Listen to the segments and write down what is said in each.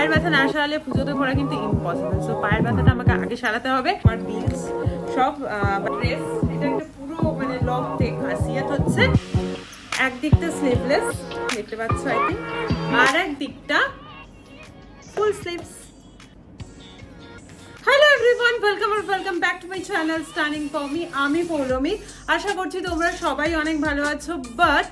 পায়ের ব্যথা না সারালে পুজোতে ঘোরা কিন্তু ইম্পসিবল সো পায়ের ব্যথাটা আমাকে আগে সারাতে হবে, আমার বিলস সব ড্রেস এটা একটা পুরো মানে লং টেক খাসিয়াত হচ্ছে একদিকটা স্লিভলেস দেখতে পাচ্ছ আই থিঙ্ক আর এক দিকটা full sleeves hello everyone welcome R welcome back to my channel stunning Pomi আমি পৌলমি, আশা করছি তোমরা সবাই অনেক ভালো আছো বাট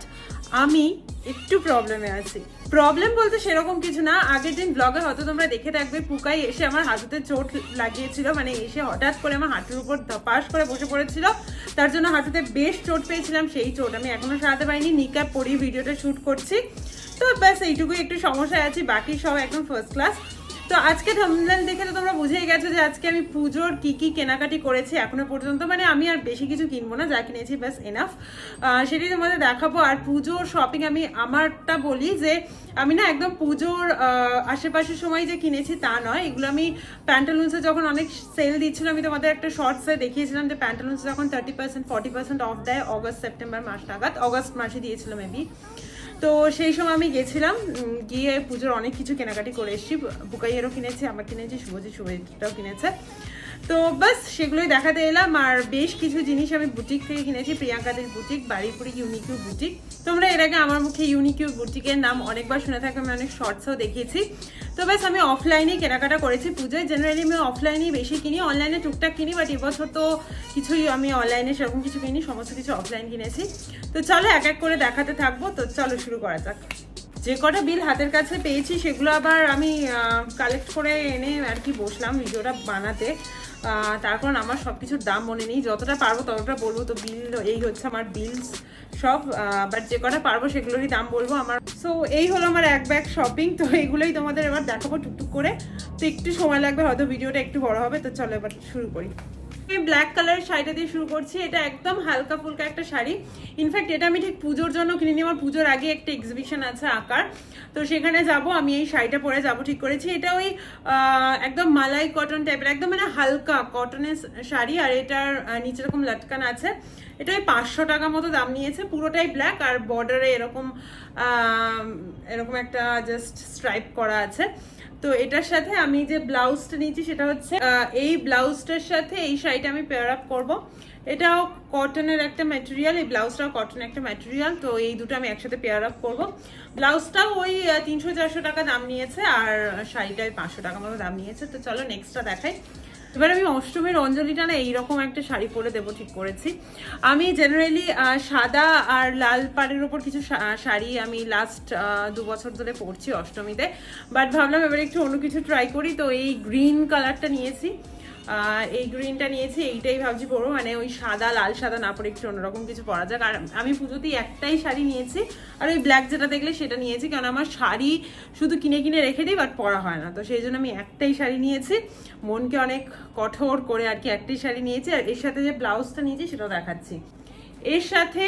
আমি একটু প্রবলেমে আছি। প্রবলেম বলতে সেরকম কিছু না। আগের দিন ব্লগে হয়তো তোমরা দেখে থাকবে, পুকাই এসে আমার হাঁটুতে চোট লাগিয়েছিল মানে এসে হঠাৎ করে আমার হাঁটুর উপর ধপাস করে বসে পড়েছিল। তার জন্য হাঁটুতে বেশ চোট পেয়েছিলাম, সেই চোট আমি এখনও সারাতে পারিনি। নিকাপ পরি ভিডিওটা শ্যুট করছি। তো ব্যাস, এইটুকুই একটু সমস্যায় আছি, বাকি সব একদম ফার্স্ট ক্লাস তো আজকে থামনেল দেখে তো তোমরা বুঝেই গেছো যে আজকে আমি পুজোর কি কি কেনাকাটি করেছি এখনও পর্যন্ত। মানে আমি আর বেশি কিছু কিনবো না, যা কিনেছি ব্যাস এনাফ সেটাই তোমাদের দেখাবো। আর পুজোর শপিং আমি আমারটা বলি যে, আমি না একদম পুজোর আশেপাশের সময় যে কিনেছি তা নয়। এগুলো আমি প্যান্টালুন্সে যখন অনেক সেল দিচ্ছিল, আমি তোমাদের একটা শর্টসে দেখিয়েছিলাম যে প্যান্টালুন্স যখন thirty percent forty percent off দেয় অগস্ট সেপ্টেম্বর মাস নাগাদ। অগস্ট মাসে দিয়েছিল মেবি তো সেই সময় আমি গেছিলাম গিয়ে পুজোর অনেক কিছু কেনাকাটি করে এসেছি। বুকাইয়েরও কিনেছি, আমার কিনেছি শুভজি শুভজিটাও কিনেছে। তো বাস সেগুলোই দেখাতে এলাম। আর বেশ কিছু জিনিস আমি বুটিক থেকে কিনেছি। প্রিয়াঙ্কাদের বুটিক বাড়িপুরি ইউনিকিউ বুটিক। তোমরা এর আগে আমার মুখে ইউনিকিউ বুটিকের নাম অনেকবার শুনে থাকবে, আমি অনেক শর্টসও দেখিয়েছি। তো ব্যাস আমি অফলাইনেই কেনাকাটা করেছি পুজোয়। জেনারেলি আমি অফলাইনেই বেশি কিনি অনলাইনে টুকটাক কিনি বাট এবছর তো কিছুই আমি অনলাইনে সেরকম কিছু কিনি, সমস্ত কিছু অফলাইন কিনেছি। তো চলো এক এক করে দেখাতে থাকব। তো চলো শুরু করা যাক। যে কটা বিল হাতের কাছে পেয়েছি, সেগুলো আবার আমি কালেক্ট করে এনে আর কি বসলাম ভিডিওটা বানাতে। তার কারণ আমার সব কিছুর দাম মনে নেই। যতটা পারব ততটা বলব। তো বিল, এই হচ্ছে আমার বিলস সব বাট যে কটা পারব সেগুলোরই দাম বলব আমার। সো এই হলো আমার এক ব্যাগ শপিং তো এইগুলোই তোমাদের এবার দেখাবো টুকটুক করে। তো একটু সময় লাগবে, হয়তো ভিডিওটা একটু বড় হবে। তো চলো এবার শুরু করি। আমি ব্ল্যাক কালারের শাড়িটা দিয়ে শুরু করছি। এটা একদম হালকা ফুলকা একটা শাড়ি। ইনফ্যাক্ট এটা আমি ঠিক পুজোর জন্য কিনে আমার পুজোর আগে একটা এক্সিবিশন আছে আঁকার। তো সেখানে যাব, আমি এই শাড়িটা পরে যাব ঠিক করেছি। এটা ওই একদম মালাই কটন টাইপের একদম মানে হালকা কটনের শাড়ি। আর এটার নিচে এরকম লটকান আছে। এটা ওই পাঁচশো টাকা মতো দাম নিয়েছে। পুরোটাই ব্ল্যাক আর বর্ডারে এরকম এরকম একটা জাস্ট স্ট্রাইপ করা আছে। তো এটার সাথে আমি যে ব্লাউজটা নিয়েছি সেটা হচ্ছে এই ব্লাউজটার সাথে এই শাড়িটা আমি পেয়ার আপ করব। এটাও কটনের একটা ম্যাটেরিয়াল এই ব্লাউজটাও কটনের একটা ম্যাটেরিয়াল তো এই দুটো আমি একসাথে পেয়ার আপ করব। ব্লাউজটাও ওই তিনশো চারশো টাকা দাম নিয়েছে, আর শাড়িটা ওই পাঁচশো টাকা মতো দাম নিয়েছে। তো চলো নেক্সটটা দেখাই। এবার আমি অষ্টমীর অঞ্জলিটা না এইরকম একটা শাড়ি পরে দেবো, ঠিক করেছি। আমি জেনারেলি সাদা আর লাল পাড়ের ওপর কিছু শাড়ি আমি লাস্ট দু বছর ধরে পরছি অষ্টমীতে। বাট ভাবলাম এবার একটু অন্য কিছু ট্রাই করি, তো এই গ্রিন কালারটা নিয়েছি। এই গ্রিনটা নিয়েছি, এইটাই ভাবছি পরবো। মানে ওই সাদা, লাল সাদা না পরে একটু অন্যরকম কিছু পরা যাক। আর আমি পুজোতেই একটাই শাড়ি নিয়েছি। আর ওই ব্ল্যাক যেটা দেখলে সেটা নিয়েছি, কারণ আমার শাড়ি শুধু কিনে কিনে রেখে দিই বাট পরা হয় না। তো সেই জন্য আমি একটাই শাড়ি নিয়েছি। মনকে অনেক কঠোর করে আর কি একটাই শাড়ি নিয়েছি। আর এর সাথে যে ব্লাউজটা নিয়েছি, সেটাও দেখাচ্ছি। এর সাথে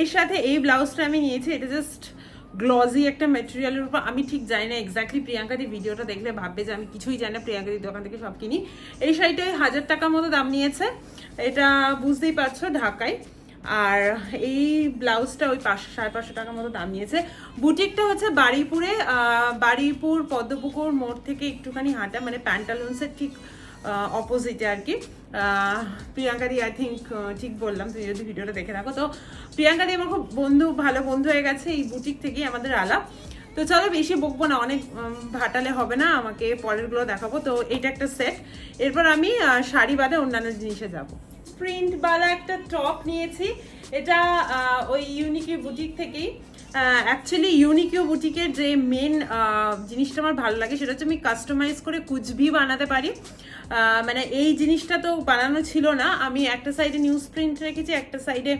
এর সাথে এই ব্লাউজটা আমি নিয়েছি, এটা জাস্ট গ্লজি একটা মেটেরিয়ালের উপর, আমি ঠিক জানি না এক্স্যাক্টলি প্রিয়াঙ্কাদি ভিডিওটা দেখলে ভাববে যে আমি কিছুই জানি না, প্রিয়াঙ্কাদির দোকান থেকে সব কিনি। এই শাড়িটা ওই হাজার টাকার মতো দাম নিয়েছে। এটা বুঝতেই পারছ ঢাকায়। আর এই ব্লাউজটা ওই পাঁচশো সাড়ে পাঁচশো টাকার মতো দাম নিয়েছে। বুটিকটা হচ্ছে বাড়িপুরে বাড়িপুর পদ্মপুকুর মোড় থেকে একটুখানি হাঁটা মানে প্যান্টালুন্সের ঠিক অপোজিটে আর কি আহ, প্রিয়াঙ্কা দি আই থিঙ্ক ঠিক বললাম তুমি যদি ভিডিওটা দেখে থাকো। তো প্রিয়াঙ্কা দি আমার খুব বন্ধু ভালো বন্ধু হয়ে গেছে এই বুটিক থেকেই আমাদের আলাপ তো চলো বেশি বকবো না অনেক ভাটালে হবে না আমাকে পরেরগুলো দেখাবো। তো এটা একটা সেট এরপর আমি শাড়ি বাদে অন্যান্য জিনিসে যাব। প্রিন্ট বালা একটা টপ নিয়েছি। এটা ওই ইউনিকি বুটিক থেকেই। অ্যাকচুয়ালি ইউনিকিউ বুটিকের যে মেন জিনিসটা আমার ভালো লাগে সেটা হচ্ছে আমি কাস্টমাইজ করে কুচবি বানাতে পারি। মানে এই জিনিসটা তো বানানো ছিল না। আমি একটা সাইডে নিউজ প্রিন্ট রেখেছি, একটা সাইডে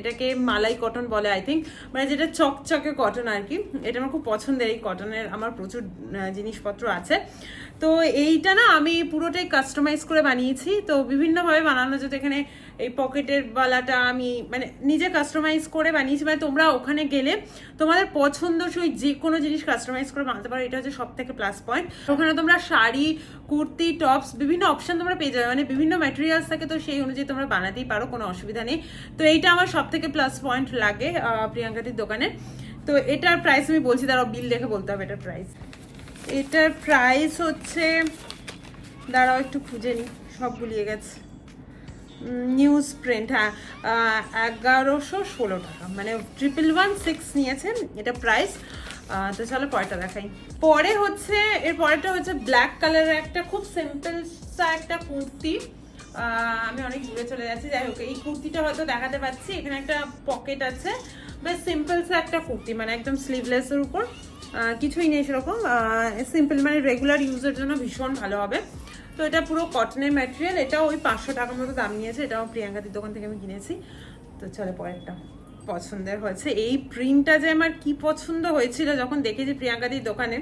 এটাকে মালাই কটন বলে আই থিঙ্ক মানে যেটা চকচকে কটন আর কি এটা আমার খুব পছন্দের, এই কটনের আমার প্রচুর জিনিসপত্র আছে। তো এইটা না আমি পুরোটাই কাস্টমাইজ করে বানিয়েছি। তো বিভিন্নভাবে বানানো যেত এখানে এই পকেটের বালাটা আমি মানে নিজে কাস্টমাইজ করে বানিয়েছি। মানে তোমরা ওখানে গেলে তোমাদের পছন্দসই যে কোনো জিনিস কাস্টমাইজ করে বানাতে পারো। এটা হচ্ছে সব থেকে প্লাস পয়েন্ট ওখানে তোমরা শাড়ি, কুর্তি টপস বিভিন্ন অপশন তোমরা পেয়ে যাবে। মানে বিভিন্ন ম্যাটেরিয়ালস থাকে, তো সেই অনুযায়ী তোমরা বানাতেই পারো, কোনো অসুবিধা নেই। তো এইটা আমার সব থেকে প্লাস পয়েন্ট লাগে প্রিয়াঙ্কাদির দোকানে। তো এটার প্রাইস আমি বলছি, দাঁড়াও বিল দেখে বলতে হবে এটার প্রাইস এটার প্রাইস হচ্ছে, দাঁড়াও, একটু খুঁজে নিই, সব গুলিয়ে গেছে। নিউজ প্রিন্ট হ্যাঁ এগারোশো ষোলো টাকা। মানে ট্রিপল ওয়ান সিক্স নিয়েছেন, এটা প্রাইস তো চলো পরেরটা দেখাই। পরে হচ্ছে, এর পরেরটা হচ্ছে ব্ল্যাক কালারের একটা খুব সিম্পল একটা কুর্তি। আমি অনেক দূরে চলে যাচ্ছি, যাই হোক, এই কুর্তিটা হয়তো দেখাতে পাচ্ছি। এখানে একটা পকেট আছে, বেশ সিম্পল একটা কুর্তি মানে একদম স্লিভলেসের উপর। কিছুই নেই সেরকম। সিম্পল মানে রেগুলার ইউজের জন্য ভীষণ ভালো হবে। তো এটা পুরো কটনের ম্যাটেরিয়াল এটা ওই পাঁচশো টাকার মতো দাম নিয়েছে, এটাও প্রিয়াঙ্কাদির দোকান থেকে আমি কিনেছি। তো চলে পরেরটা। পছন্দের হয়েছে। এই প্রিন্টটা যে আমার কি পছন্দ হয়েছিল যখন দেখেছি প্রিয়াঙ্কাদির দোকানে,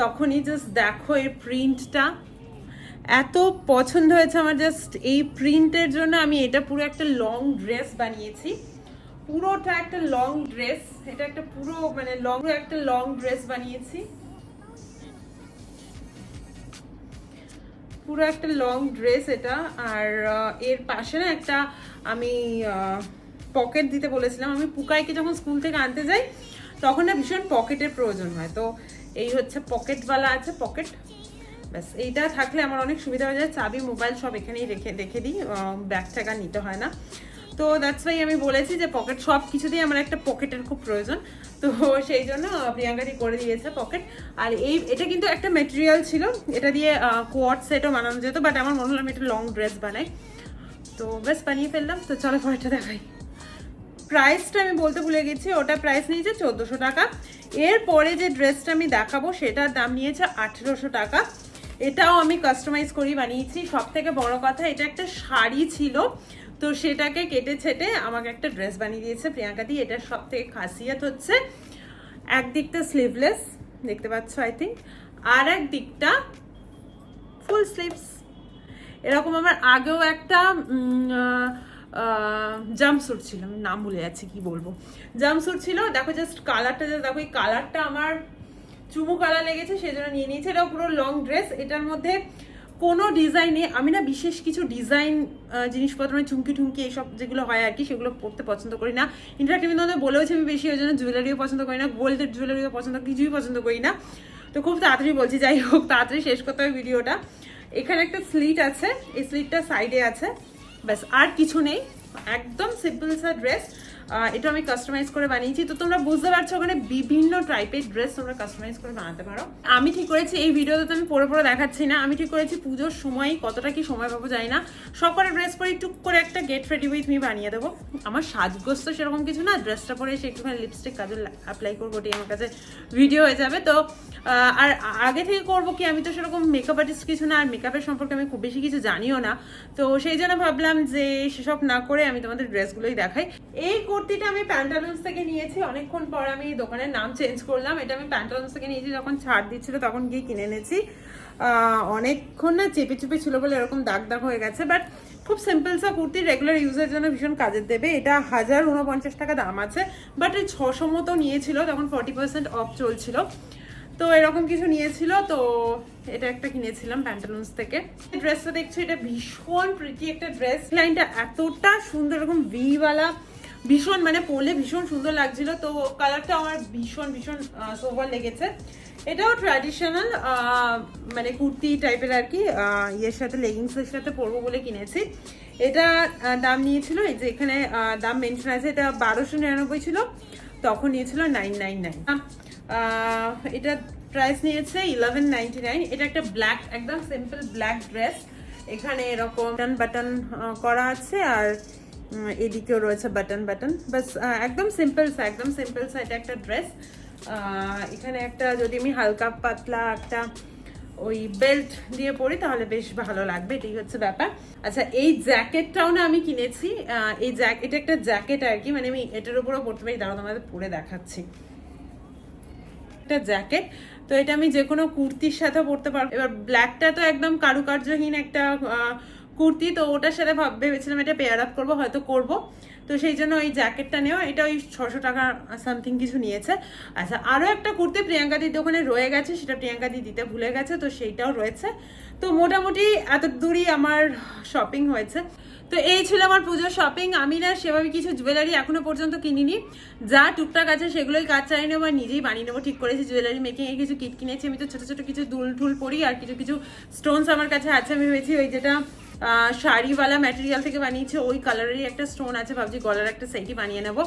তখনই জাস্ট দেখো এই প্রিন্টটা এত পছন্দ হয়েছে আমার জাস্ট এই প্রিন্টের জন্য আমি এটা পুরো একটা লং ড্রেস বানিয়েছি। পুরোটা একটা লং ড্রেস এটা একটা পুরো মানে লং একটা লং ড্রেস বানিয়েছি। পুরো একটা লং ড্রেস এটা, আর এর পাশে না একটা আমি পকেট দিতে বলেছিলাম। আমি পুকাইকে যখন স্কুল থেকে আনতে যাই, তখন না ভীষণ পকেটের প্রয়োজন হয়। তো এই হচ্ছে পকেটওয়ালা আছে পকেট ব্যাস, এইটা থাকলে আমার অনেক সুবিধা হয়ে যায়। চাবি মোবাইল সব এখানেই রেখে রেখে দিই ব্যাগ আর নিতে হয় না। তো দ্যাটস ওয়াই আমি বলেছি যে পকেট সব কিছুতেই আমার একটা পকেটের খুব প্রয়োজন। তো সেই জন্য প্রিয়াঙ্কাদি করে দিয়েছে পকেট আর এই, এটা কিন্তু একটা মেটেরিয়াল ছিল। এটা দিয়ে কোয়াট সেটও বানানো যেত বাট আমার মনে হলো আমি একটা লং ড্রেস বানাই। তো বেশ বানিয়ে ফেললাম। তো চলো পরেরটা দেখাই। প্রাইসটা আমি বলতে ভুলে গেছি, ওটা প্রাইস নিয়েছে চোদ্দোশো টাকা। এরপরে যে ড্রেসটা আমি দেখাবো, সেটার দাম নিয়েছে আঠেরোশো টাকা। এটাও আমি কাস্টমাইজ করি, বানিয়েছি। সব থেকে বড় কথা, এটা একটা শাড়ি ছিল। তো সেটাকে কেটে ছেটে আমাকে একটা ড্রেস বানিয়ে দিয়েছে। প্রিয়াঙ্কা দি এটার সব থেকে খাসিয়াত হচ্ছে একদিকটা স্লিভলেস দেখতে পাচ্ছ আই থিঙ্ক আর এক দিকটা ফুল স্লিভস এরকম আমার আগেও একটা জাম্পস্যুট ছিল, আমি নাম ভুলে যাচ্ছি কি বলব। জাম্পস্যুট ছিল, দেখো জাস্ট কালারটা জাস্ট দেখো, এই কালারটা আমার চুমু কালার লেগেছে, সেজন্য নিয়ে নিয়েছে। এটাও পুরো লং ড্রেস এটার মধ্যে কোনো ডিজাইনে, আমি না বিশেষ কিছু ডিজাইন জিনিসপত্র মানে চুমকি টুমকি এইসব যেগুলো হয় আর কি, সেগুলো পড়তে পছন্দ করি না। ইনফ্যাক্ট আমি তোমাদের বলেওছি আমি বেশি ওই জন্য জুয়েলারিও পছন্দ করি না গোল্ডের জুয়েলারিও পছন্দ, কিছুই পছন্দ করি না। তো খুব তাড়াতাড়ি বলছি, যাই হোক, তাড়াতাড়ি শেষ করতে হবে ভিডিওটা। এখানে একটা স্লিট আছে, এই স্লিটটা সাইডে আছে। ব্যাস, আর কিছু নেই, একদম সিম্পল সা ড্রেস এটা আমি কাস্টমাইজ করে বানিয়েছি। তো তোমরা বুঝতে পারছ ওখানে বিভিন্ন টাইপের ড্রেস তোমরা কাস্টমাইজ করে বানাতে পারো। আমি ঠিক করেছি, এই ভিডিওতে তো আমি পরে পরে দেখাচ্ছি না। আমি ঠিক করেছি পুজোর সময় কতটা কি সময় পাবো জানি না। সব কটা ড্রেস পরে টুক করে একটা গেট রেডি উইথ মি বানিয়ে দেবো। আমার সাজগোজ তো সেরকম কিছু না ড্রেসটা পরে এসে একটুখানি লিপস্টিক কাজল অ্যাপ্লাই করব, ওটাই আমার কাছে ভিডিও হয়ে যাবে। তো আর আগে থেকে করব কি, আমি তো সেরকম মেকআপ আর্টিস্ট কিছু না, আর মেকআপের সম্পর্কে আমি খুব বেশি কিছু জানিও না। তো সেই জন্য ভাবলাম যে সেসব না করে আমি তোমাদের ড্রেসগুলোই দেখাই। এই কুর্তিটা আমি প্যান্টালুন্স থেকে নিয়েছি। অনেকক্ষণ পর আমি দোকানের নাম চেঞ্জ করলাম। এটা আমি প্যান্টালুন্স থেকে নিয়েছি, যখন ছাড় দিচ্ছিল তখন গিয়ে কিনে এনেছি। অনেকক্ষণ না চেপে চেপে ছিল বলে এরকম দাগ দাগ হয়ে গেছে বাট খুব সিম্পল সা কুর্তি রেগুলার ইউজের জন্য ভীষণ কাজের দেবে। এটা হাজার উনপঞ্চাশ টাকা দাম আছে বাট এই ছশো মতো নিয়েছিল তখন ফর্টি পার্সেন্ট অফ চলছিল। তো এরকম কিছু নিয়েছিল, তো এটা একটা কিনেছিলাম প্যান্টালুন্স থেকে। ড্রেসটা দেখছ, এটা ভীষণ প্রিটি একটা ড্রেস লাইনটা এতটা সুন্দর, এরকম ভিওয়ালা ভীষণ মানে পরলে ভীষণ সুন্দর লাগছিল। তো কালারটা আমার ভীষণ ভীষণ সোভার লেগেছে। এটাও ট্র্যাডিশনাল মানে কুর্তি টাইপের আর কি ইয়ের সাথে লেগিংসের সাথে পরবো বলে কিনেছি। এটা দাম নিয়েছিল, এই যে এখানে দাম মেনশন আছে, এটা বারোশো নিরানব্বই ছিল, তখন নিয়েছিল নাইন নাইন নাইন এটা প্রাইস নিয়েছে ইলেভেন নাইনটি নাইন এটা একটা ব্ল্যাক একদম সিম্পল ব্ল্যাক ড্রেস এখানে এরকম বাটন বাটন করা আছে, আর এদিকেও রয়েছে বাটন বাটন বাস একদম সিম্পল একদম সিম্পল এটা একটা ড্রেস এখানে একটা যদি আমি হালকা পাতলা একটা ওই বেল্ট দিয়ে পরি, তাহলে বেশ ভালো লাগবে, এটাই হচ্ছে ব্যাপার। আচ্ছা এই জ্যাকেটটাও না আমি কিনেছি। এই জ্যাক এটা একটা জ্যাকেট আর কি মানে আমি এটার উপরও পরতে পারি, দাঁড়াও তোমাদের পরে দেখাচ্ছি। একটা জ্যাকেট তো এটা আমি যে কোনো কুর্তির সাথে পরতে পারব। এবার ব্ল্যাকটা তো একদম কারুকার্যহীন একটা কুর্তি তো ওটার সাথে ভাব ভেবেছিলাম এটা পেয়ার আপ করব হয়তো করব। তো সেই জন্য ওই জ্যাকেটটা নেওয়া, এটা ওই ছশো টাকা সামথিং কিছু নিয়েছে। আচ্ছা আরও একটা কুর্তি প্রিয়াঙ্কাদির দোকানে রয়ে গেছে, সেটা প্রিয়াঙ্কাদি দিতে ভুলে গেছে, তো সেইটাও রয়েছে। তো মোটামুটি এত দূরই আমার শপিং হয়েছে। তো এই ছিল আমার পুজোর শপিং আমি না সেভাবে কিছু জুয়েলারি এখনও পর্যন্ত কিনিনি। যা টুকটাক আছে সেগুলোই কাজ চাই নেব আর নিজেই বানিয়ে নেব। ঠিক করেছি জুয়েলারি মেকিংয়ে কিছু কিট কিনেছি। আমি তো ছোটো ছোটো কিছু দুল টুল পরি আর কিছু কিছু স্টোনস আমার কাছে আছে। আমি ভেবেছি ওই যেটা শাড়িওয়ালা ম্যাটেরিয়াল থেকে বানিয়েছে, ওই কালারেরই একটা স্টোন আছে। ভাবছি গলার একটা সেটি বানিয়ে নেব।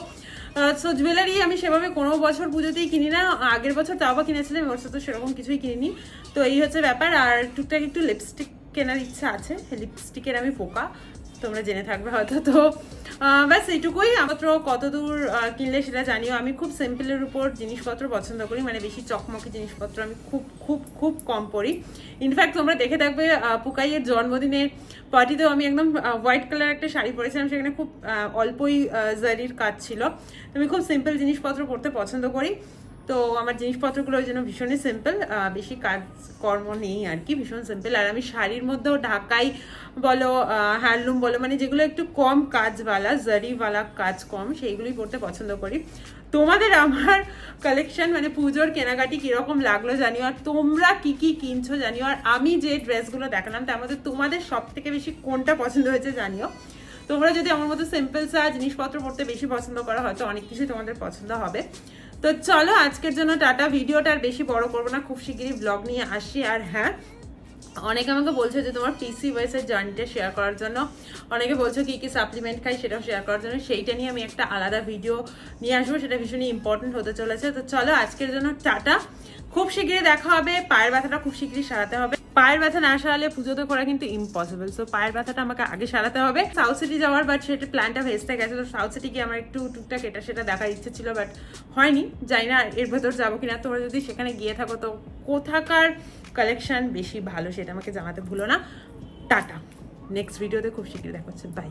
সো জুয়েলারি আমি সেভাবে কোনো বছর পুজোতেই কিনি না, আগের বছর তাও বা কিনেছিলাম এবার তো সেরকম কিছুই কিনিনি। তো এই হচ্ছে ব্যাপার, আর টুকটাক একটু লিপস্টিক কেনার ইচ্ছা আছে লিপস্টিকের আমি পোকা তোমরা জেনে থাকবে হয়তো তো। ব্যাস, এইটুকুই। মাত্র কত দূর কিনলে সেটা জানিও। আমি খুব সিম্পলের উপর জিনিসপত্র পছন্দ করি। মানে বেশি চকমকি জিনিসপত্র আমি খুব খুব খুব কম পরি। ইনফ্যাক্ট তোমরা দেখে থাকবে পুকাইয়ের জন্মদিনের পার্টিতেও আমি একদম হোয়াইট কালার একটা শাড়ি পরেছিলাম। সেখানে খুব অল্পই জারির কাজ ছিল। আমি খুব সিম্পল জিনিসপত্র পরতে পছন্দ করি। তো আমার জিনিসপত্রগুলো ওই জন্য ভীষণই সিম্পল বেশি কাজ কর্ম নেই আর কি ভীষণ সিম্পল আর আমি শাড়ির মধ্যেও ঢাকাই বলো হ্যান্ডলুম বলো মানে যেগুলো একটু কম কাজওয়ালা, জারিওয়ালা কাজ কম, সেইগুলোই পরতে পছন্দ করি। তোমাদের আমার কালেকশন মানে পুজোর কেনাকাটি কীরকম লাগল জানিও, আর তোমরা কি কি কিনছো জানিও, আর আমি যে ড্রেসগুলো দেখালাম, তার মধ্যে তোমাদের সব থেকে বেশি কোনটা পছন্দ হয়েছে জানিও। তোমরা যদি আমার মতো সিম্পল চা জিনিসপত্র পড়তে বেশি পছন্দ করো, হয়তো অনেক কিছুই তোমাদের পছন্দ হবে। তো চলো আজকের জন্য টাটা। ভিডিওটা আর বেশি বড় করব না, খুব শিগগিরই ব্লগ নিয়ে আসি। আর হ্যাঁ অনেকে আমাকে বলছে যে তোমার পিসি ওয়েসের জার্নিটা শেয়ার করার জন্য। অনেকে বলছো কি কি সাপ্লিমেন্ট খাই সেটাও শেয়ার করার জন্য। সেইটা নিয়ে আমি একটা আলাদা ভিডিও নিয়ে আসব, সেটা ভীষণই ইম্পর্টেন্ট হতে চলেছে। তো চলো আজকের জন্য টাটা। খুব শিগগিরই দেখা হবে, পায়ের ব্যথাটা খুব শিগগিরই সারাতে হবে। পায়ের ব্যথা না সারালে পুজোতে করা কিন্তু ইম্পসিবল সো পায়ের ব্যথাটা আমাকে আগে সারাতে হবে। সাউথ সিটি যাওয়ার বাট সেটা প্ল্যানটা ভেস্তে গেছে, তো সাউথ সিটি গিয়ে আমার একটু টুকটাক এটা সেটা দেখার ইচ্ছে ছিল বাট হয়নি। জানি না এর ভেতর যাব কিনা। তোমরা যদি সেখানে গিয়ে থাকো, তো কোথাকার কালেকশন বেশি ভালো সেটা আমাকে জানাতে ভুলো না। টাটা। নেক্সট ভিডিওতে খুব শীঘ্রই দেখা হচ্ছে। বাই